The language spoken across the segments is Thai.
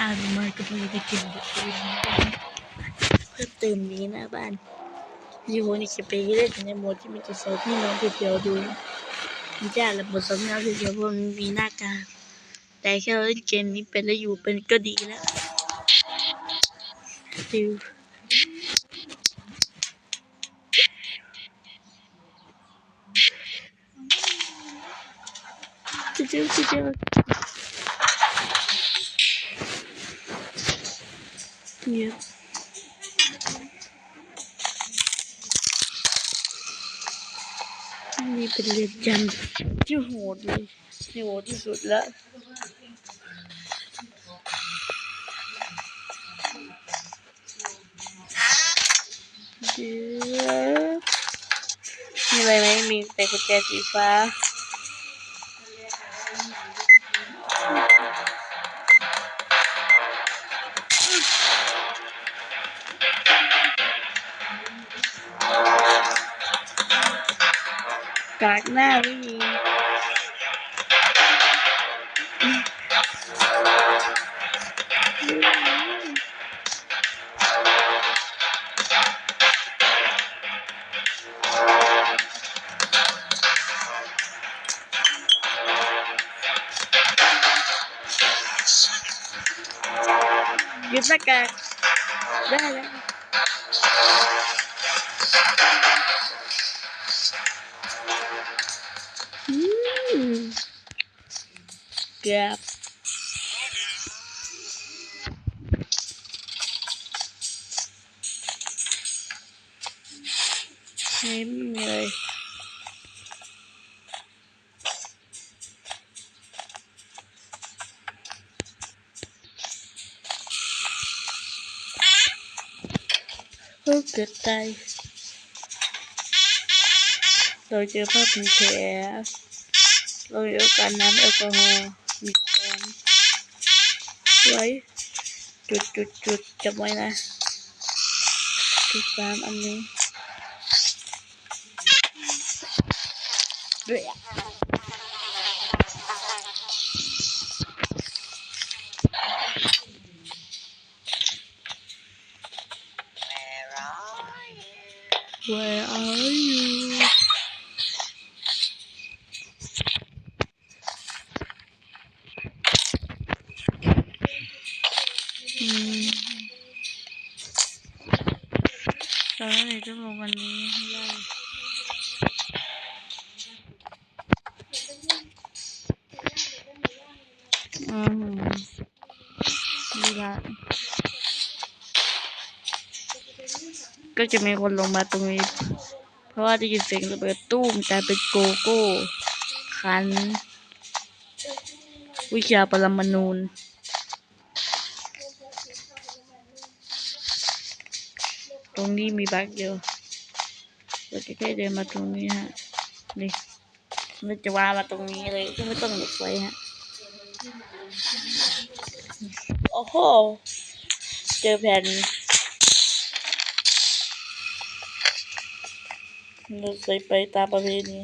อ่านมาก็ไม่ได้กินเพื่อเติมนี้น้าบ้านยูโฮนี่จะไปเล่นในโหมดที่มันจะใส่พี่น้องเพียวๆดูมันจะระบบสำเนาเพียวๆเพราะมันมีหน้ากาแต่แค่เล่นเกมนี้เป็นแล้วอยู่เป็นก็ดีแล้วดิวจิ๊บจิ๊บจิ๊บจิ๊บเงีย บนี่เป็นเรือนจำที่โหดเลยที่โหดที่สุดแล้วเดี๋ยวมีอะไรไหมมีแต่กุญแจสีฟ้าากหน้าไม่มีหยุดหน้ากากได้แล้ว เกือบเห็นเลยโอ้เกิดต ไว้จุดจุดจุดจับไว้นะจุดสามอันนี้เฮ้ย Where are you? อืมตอนนี้ต้องลงวันนี้ให้ได้อืมนี่ละ ก็จะมีคนลงมาตรงนี้ เพราะว่าได้ยินเสียงระเบิดตู้มกลายเป็นโกโก้คัน วิชาปรมาณูนตรงนี้มีบักเดียวเราจะแค่เดินมาตรงนี้ฮะนี่เราจะวางมาตรงนี้เลยก็ไม่ต้องหลบไว้ฮะโอ้โห เจอแผ่น เราเคยไปตามประเพณี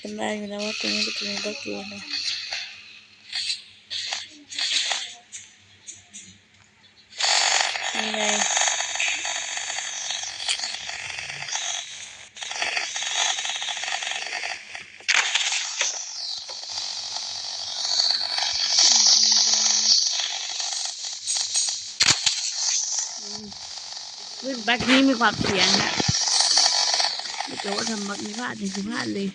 จำได้อยู่นะว่าตรงนี้เป็นตรงนี้ก็เกี่ยวนะนี่ไงซึ่ง บักนี้มีความเสียงนะไม่รู้ว่าทำบักนี้พลาดหนึ่งคือพลาดเลย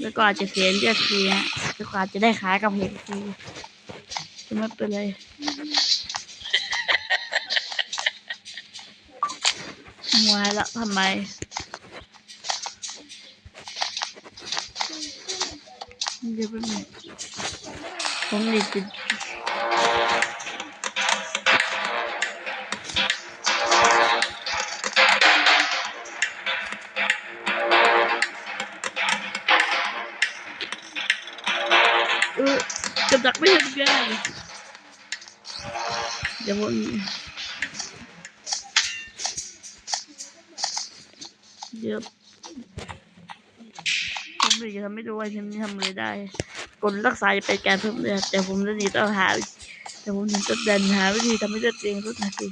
แล้วก็อาจจะเสียเลือดฟรีฮะแล้วก็อาจจะได้ขายกับเห็ดฟรีจะไม่เป็นไรมวยละทำไมเดี๋ยวแป๊บนึงผมอยากจะ ไม่ทำงานเดี๋ยวผมเดี๋ยวผมไม่รู้จะทำไม่รู้ว่าฉันทำอะไรได้กดรักษาจะเป็นการเพิ่มเลือดแต่ผมจะหนีต้องหาแต่ผมถึงจะเดินหาวิธีทำให้เลือดตัวเองลดนาที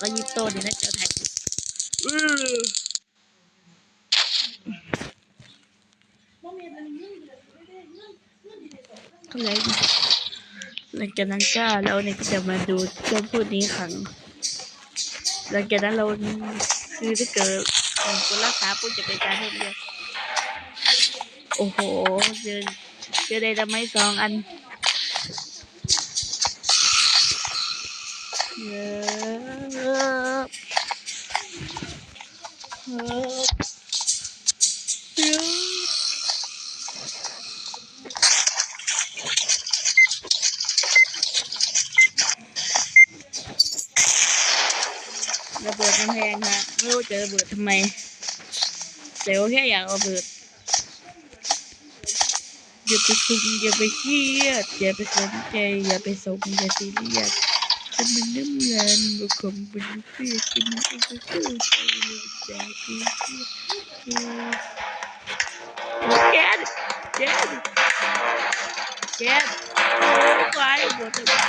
ก็ยิบโตดีนะเจ้าแท็ก อื้อก็เลยหลังจากนั้นก็เราเนี่ยจะมาดูเจ้าพูดนี้ครั้งหลังจากนั้นเราคือถ้าเกิดของคนรักษาปุ๊บจะเป็นการเพิ่มเลือดโอ้โหเจอเจอได้ทำไมสองอันเยอะเยอะเยอะระเบิดมันแพงฮะไม่รู้ จะระเบิดทำไมแต่ว่าแค่อยากระเบิดอย่าไปคุมอย่าไปเครียดอย่าไปสนใจอย่าไปสมอย่าซีเรียสจะมันน้ำงินบุคคลเป็นเครียดกินเองก็เข้าใจเลยใจกูเครียดแกนแกนแกนโอ้ยหมดเลย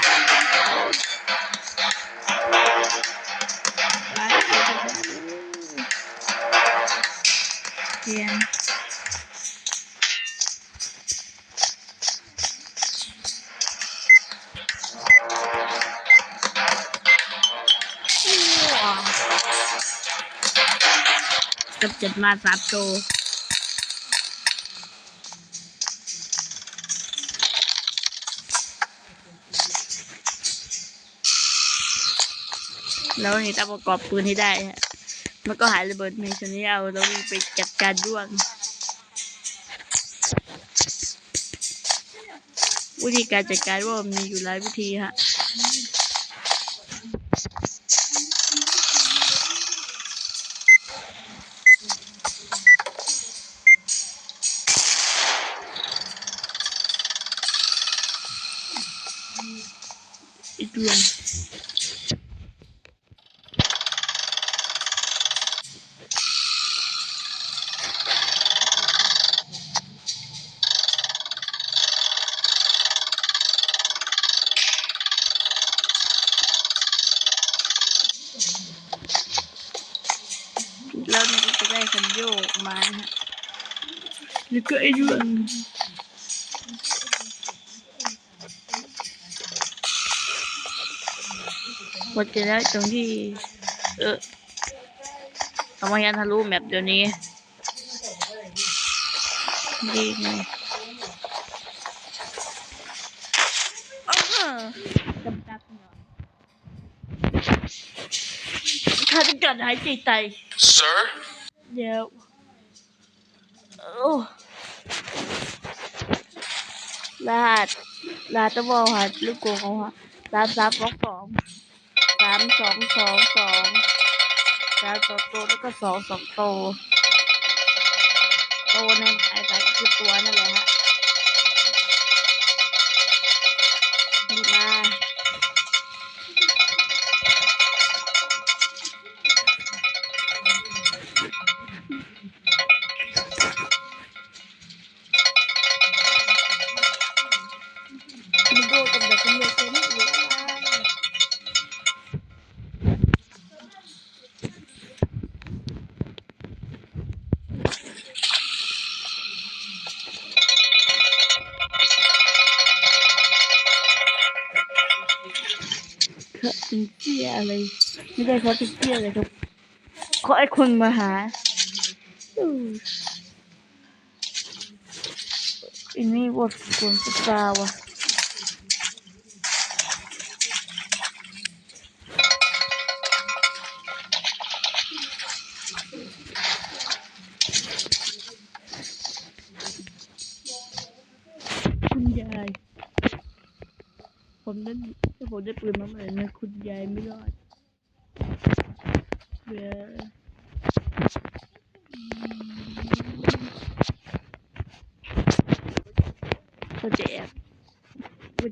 แกนกับจัดมาสามโตวแล้วนี่ต้องประกอบปืนให้ได้ฮะ มันก็หายระเบิดในชนิดเอาแล้วไปจัดการด้วงวิธีการจัดการว่ามีอยู่หลายวิธีฮะอีกดวงแล้วมันก็จะได้คันโยกมานะฮะแล้ว ก็ไอ้ดวงหมดจะได้ตรงที่ เออทำไมยันทะลุแมปเดี๋ยวนี้ดีไงอ้าวจำกัดหน่อยถ้าจะเกิดหายใจไต Sir? เดี๋ยวโอ้ รหัสรหัสตะบอลหัสลูกโกงเขาฮะสามสามสองสองสามสองสองสองสามสองตัวแล้วก็สองสองโตโตในสายสายคือตัวนั่นแหละฮะดีมาก เขาเป็นเสียอะไร ไม่ได้เขาเป็นเสียอะไรครับขอไอ้คนมาหาอู้อันนี้บทควรจะตาวะคุณยายผมนั้นถ้า ผมได้ปืนมาใหม่นะคุณยายไม่รอดเบื่อเขาจะแอบมัน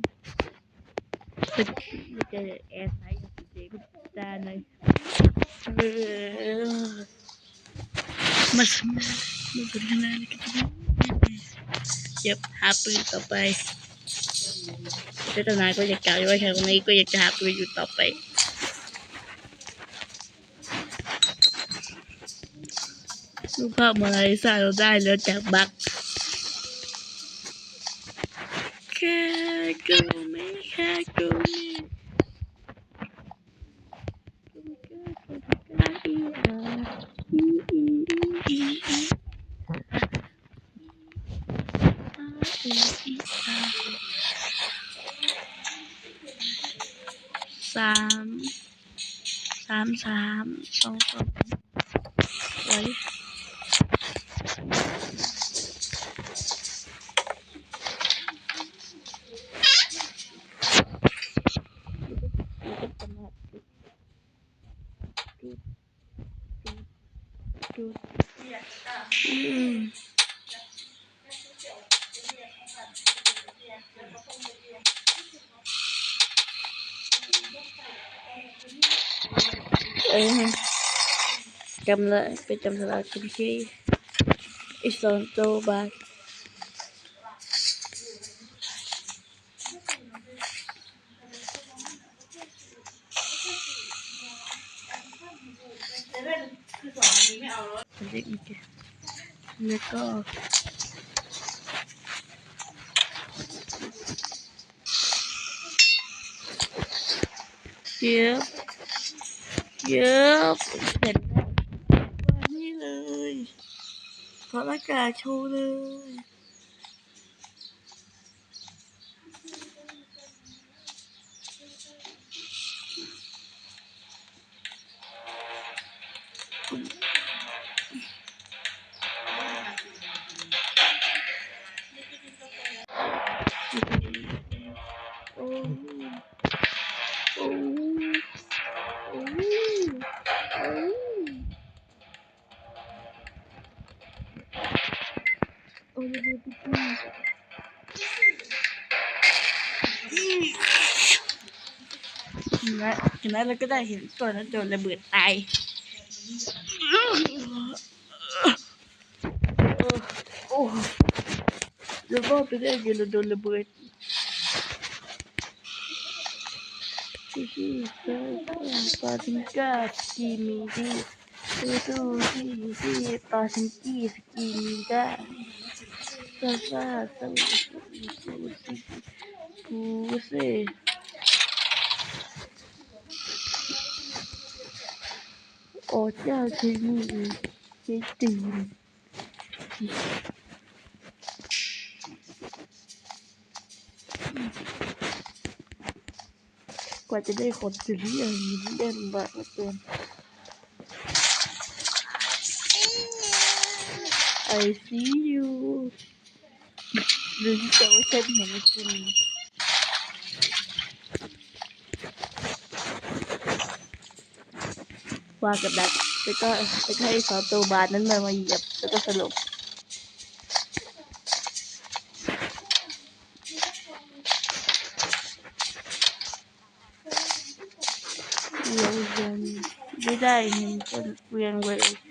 มันมันจะแอบใส่กับเด็กคุณตาหน่อยมาสมามาสนทนากันเย็บหาปืนต่อไป เจ้านายก็อยากกล่าวไว้แค่วันนี้ก็อยากจะหาปืนอยู่ต่อไปรูปภาพโมนาลิซาเราได้แล้วจากบักแค่กูไม่แค่กูไม่ Ayan. Cầm lại, cái cầm lại kim chi. Isonto back. ก็เยอะเยอะเห็นไหมว่านี่เลยถอดหน้ากาโชว์เลย ไหมเห็นไหมเราก็ได้เห็นตัวนั้นโดนระเบิดตายโอ้แล้วก็ไปได้ยินโดนระเบิดที่ที่ปาชิงกาสกีมีดีตู้ตู้ที่ที่ปาชิงกีสกีมีด้ซาซาซาปูเซ่ ว่าจะได้คนจะเรียนเล่นบากเหลือเกินไอซียูหรือแต่ว่าฉันเห็นคุณ วางกับดักแล้วก็แล้วก็ให้สองตัวบาดนั้นมามาเหยียบแล้วก็สลบเวียงเวียนไม่ได้เห็นคนเวียงเลยน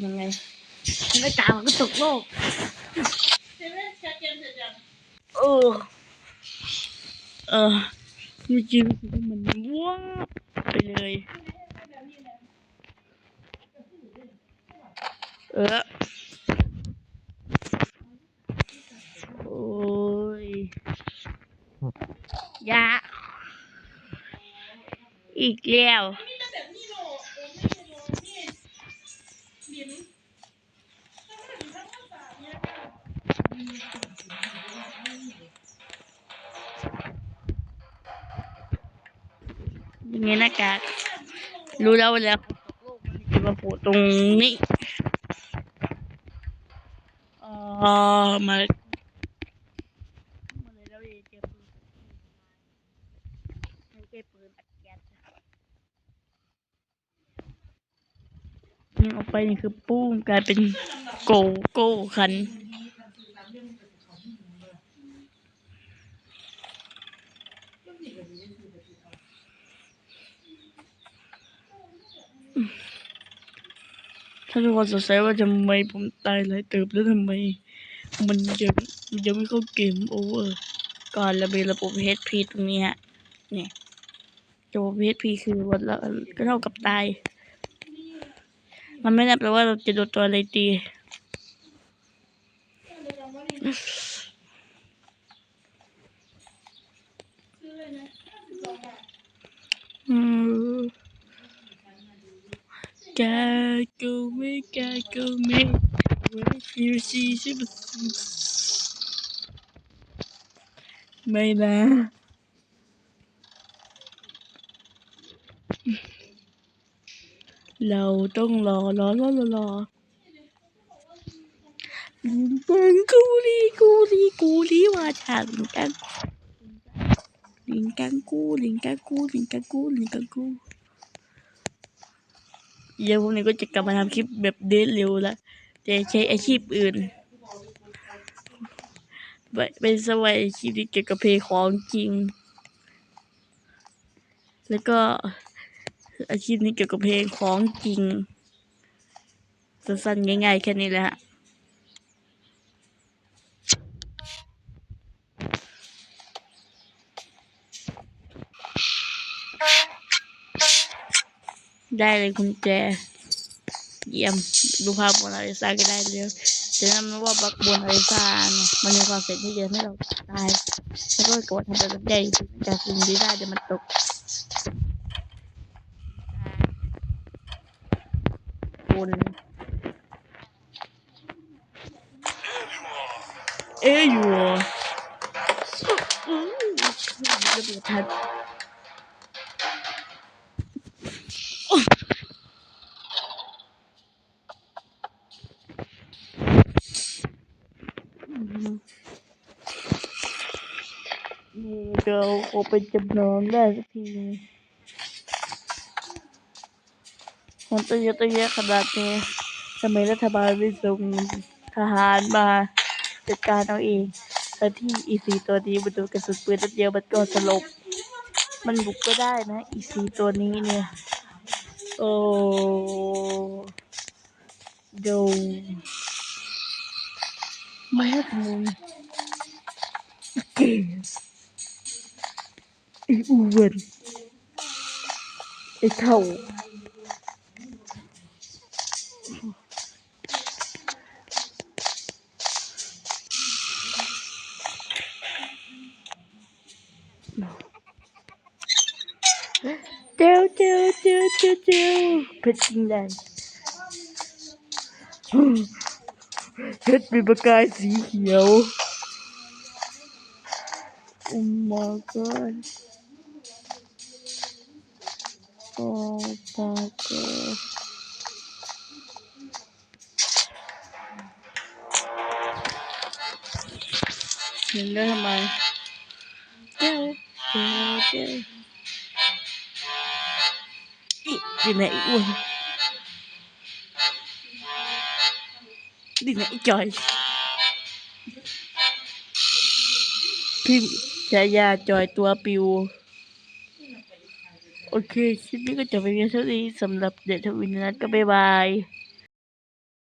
เป็นยังไงมันไม่ตายมันก็ตกโลกเออ เออเมื่อกี้รู้สึกว่ามันว้าบไปเลย เออโอ้ยยาอีกแล้ว มีหน้ากากรู้แล้วเวลาฝนตกโลกมันจะมาโผล่ตรงนี้อ๋อมามาเลยแล้วเจอม่ใช่ปืนอัดแก๊สยิงออกไปนี่คือปุ้มกลายเป็นโกโก้คัน ถ้าทุกคนสงสัยว่าทำไมผมตายหลายเติบแล้วทำไม มันยังมันยังไม่เข้าเกมโอเวอร์ก่อนระเบียระบบ HP ตรงนี้ฮะเนี่ยระบบ HP คือวันละก็เท่ากับตาย มันไม่ได้แปลว่าเราจะโดนตัวอะไรตีอืม กากูไม่กากูไม่ว่าคิวซีใช่ไหมไม่นะเราต้องรอรอรอรอรอบังกูลีกูลีกูลีว่าฉันกังลิงกังกูลิงกังกูลิงกังกูลิงกังกู เดี๋ยวพวกนี้ก็จะกลับมาทำคลิปแบบเดทเร็วละแต่ใช้อาชีพอื่นไปเป็นสวัยอาชีพที่เกี่ยวกับเพลงของจริง แล้วก็อาชีพนี้เกี่ยวกับเพลงของจริงสั้นๆง่ายๆแค่นี้แหละฮะ ได้เลยคุณแจ เยี่ยมดูภาพบนอาริซาก็ได้เลยจะนำว่าบักบนอาริซาเนี่ยมันมีความเสี่ยงที่จะทำให้เราตายแล้วก็กดทำแบบใหญ่จากสิ่งที่ได้จะมันตกบนเอ้ยอยู่เหรออืมระเบิดทันนี่ เราคงเป็นจำนองได้สักทีมันตัวเยอะตัวแยะขนาดนี้ทำไมรัฐบาลไม่ส่งทหารมาจัดการเอาเองแต่ที่อีซีตัวนี้มันโดนกระสุนปืนนัดเดียวมันก็สลบ มันบุกก็ได้นะอีซีตัวนี้เนี่ย โอ้ดูแม่มึงเก่ง Ich Uhren. Ich hau. Do, do, do, do, do. Petinlen. Hört mir begar hier. Oh mein Gott. Oh my god. เห็นได้ทำไมเจ้า โอเค คลิปนี้ก็จบไปเพียงเท่านี้สำหรับเดทวินนั้นก็บ๊ายบาย